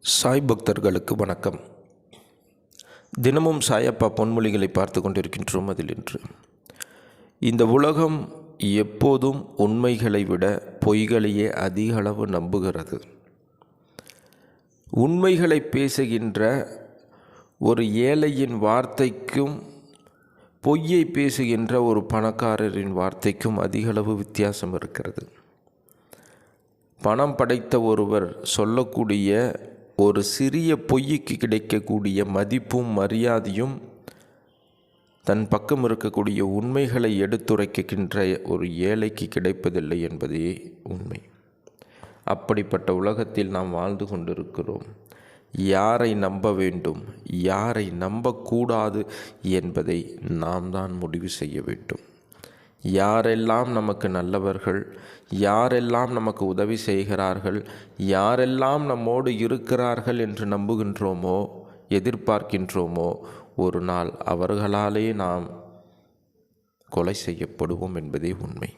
சாய் பக்தர்களுக்கு வணக்கம். தினமும் சாயப்பா பொன்மொழிகளை பார்த்து கொண்டிருக்கின்றோம் அதில் இன்று. இந்த உலகம் எப்போதும் உண்மைகளை விட பொய்களையே அதிக அளவு நம்புகிறது. உண்மைகளை பேசுகின்ற ஒரு ஏழையின் வார்த்தைக்கும் பொய்யை பேசுகின்ற ஒரு பணக்காரரின் வார்த்தைக்கும் அதிகளவு வித்தியாசம் இருக்கிறது. பணம் படைத்த ஒருவர் சொல்லக்கூடிய ஒரு சிறிய பொய்யுக்கு கிடைக்கக்கூடிய மதிப்பும் மரியாதையும் தன் பக்கம் இருக்கக்கூடிய உண்மைகளை எடுத்துரைக்கின்ற ஒரு ஏழைக்கு கிடைப்பதில்லை என்பதே உண்மை. அப்படிப்பட்ட உலகத்தில் நாம் வாழ்ந்து கொண்டிருக்கிறோம். யாரை நம்ப வேண்டும்? யாரை நம்பக்கூடாது என்பதை நாம் தான் முடிவு செய்ய வேண்டும். யாரெல்லாம் நமக்கு நல்லவர்கள் யாரெல்லாம் நமக்கு உதவி செய்கிறார்கள் யாரெல்லாம் நம்மோடு இருக்கிறார்கள் என்று நம்புகின்றோமோ எதிர்பார்க்கின்றோமோ ஒரு நாள் அவர்களாலே நாம் கொலை செய்யப்படுவோம் என்பதே உண்மை.